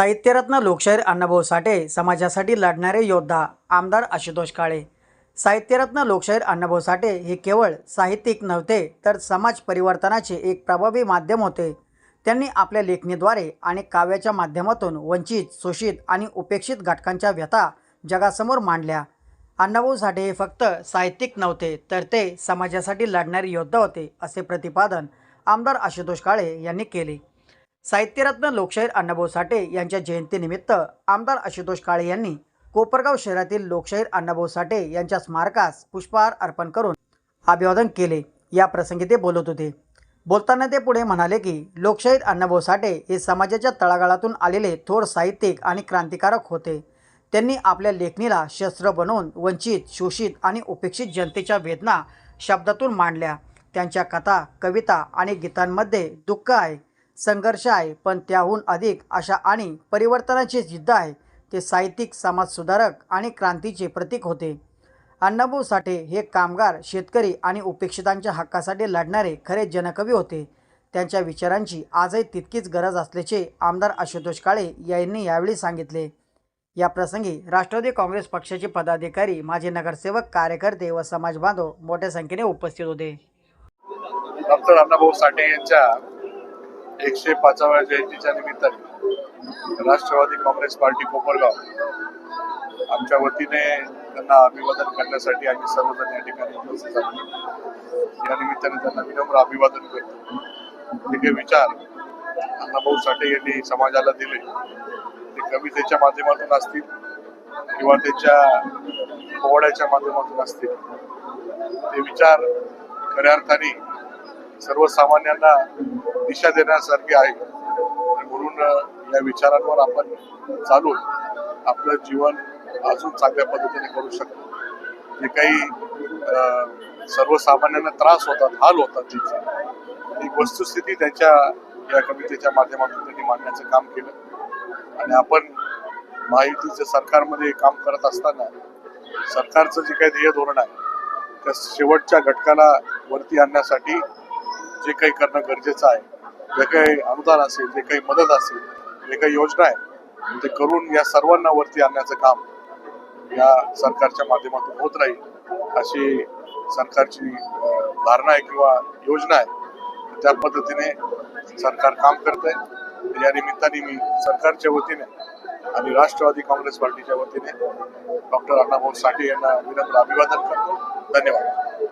साहित्यरत्न लोकशाहीर अण्णाभाऊ साठे समाजासाठी लढणारे योद्धा आमदार आशुतोष काळे. साहित्यरत्न लोकशाहीर अण्णाभाऊ साठे हे केवळ साहित्यिक नव्हते तर समाज परिवर्तनाचे एक प्रभावी माध्यम होते. त्यांनी आपल्या लेखणीद्वारे आणि काव्याच्या माध्यमातून वंचित शोषित आणि उपेक्षित घटकांच्या व्यथा जगासमोर मांडल्या. अण्णाभाऊ साठे हे फक्त साहित्यिक नव्हते तर ते समाजासाठी लढणारे योद्धा होते असे प्रतिपादन आमदार आशुतोष काळे यांनी केले. साहित्यरत्न लोकशाहीर अण्णाभाऊ साठे यांच्या जयंतीनिमित्त आमदार आशुतोष काळे यांनी कोपरगाव शहरातील लोकशाहीर अण्णाभाऊ साठे यांच्या स्मारकास पुष्पहार अर्पण करून अभिवादन केले. या प्रसंगी ते बोलत होते. बोलताना ते पुढे म्हणाले की लोकशाहीर अण्णाभाऊ साठे हे समाजाच्या तळागाळातून आलेले थोर साहित्यिक आणि क्रांतिकारक होते. त्यांनी आपल्या लेखणीला शस्त्र बनवून वंचित शोषित आणि उपेक्षित जनतेच्या वेदना शब्दातून मांडल्या. त्यांच्या कथा कविता आणि गीतांमध्ये दुःख आहे. संघर्ष आहे पण त्याहून अधिक आशा आणि परिवर्तनाची जिद्द आहे. ते साहित्यिक समाजसुधारक आणि क्रांतीचे प्रतीक होते. अण्णाभाऊ साठे हे कामगार शेतकरी आणि उपेक्षितांच्या हक्कासाठी लढणारे खरे जनकवी होते. त्यांच्या विचारांची आजही तितकीच गरज असल्याचे आमदार आशुतोष काळे यांनी यावेळी सांगितले. या प्रसंगी राष्ट्रवादी काँग्रेस पक्षाचे पदाधिकारी माजी नगरसेवक कार्यकर्ते व समाज बांधव मोठ्या संख्येने उपस्थित होते. डॉक्टर अण्णाभाऊ साठे यांच्या एकशे पाचाव्या जयंतीच्या निमित्ताने राष्ट्रवादी काँग्रेस पार्टी कोपरगाव आमच्या वतीने त्यांना अभिवादन करण्यासाठी आम्ही सर्वजण या ठिकाणी उपस्थित आहोत. या निमित्ताने त्यांना विनम्र अभिवादन करतो. हे विचार अण्णाभाऊ साठे यांनी समाजाला दिले. ते कवितेच्या माध्यमातून असतील किंवा त्यांच्या पोवाड्याच्या माध्यमातून असतील. ते विचार खऱ्या अर्थाने सर्वसामान्यांना दिशा देण्यासारखी आहे. आणि म्हणून या विचारांवर आपण चालून आपलं जीवन अजून चांगल्या पद्धतीने करू शकतो. जे काही सर्वसामान्यांना त्रास होतात हाल होतात तिथे एक वस्तुस्थिती त्यांच्या या कवितेच्या माध्यमातून त्यांनी मांडण्याचं काम केलं. आणि आपण महायुतीच्या सरकारमध्ये काम करत असताना सरकारचं जे काही ध्येय धोरण आहे त्या शेवटच्या घटकाला वरती आणण्यासाठी जे काही करणं गरजेचं आहे जे काही अनुदान असेल जे काही मदत असेल जे काही योजना आहे ते करून या सर्वांना वरती आणण्याचं काम या सरकारच्या माध्यमातून होत राहील. अशी सरकारची धारणा आहे किंवा योजना आहे त्या पद्धतीने सरकार काम करत आहे. या निमित्ताने मी सरकारच्या वतीने आणि राष्ट्रवादी काँग्रेस पार्टीच्या वतीने डॉक्टर अण्णाभाऊ साठे यांना विनम्र अभिवादन करतो. धन्यवाद.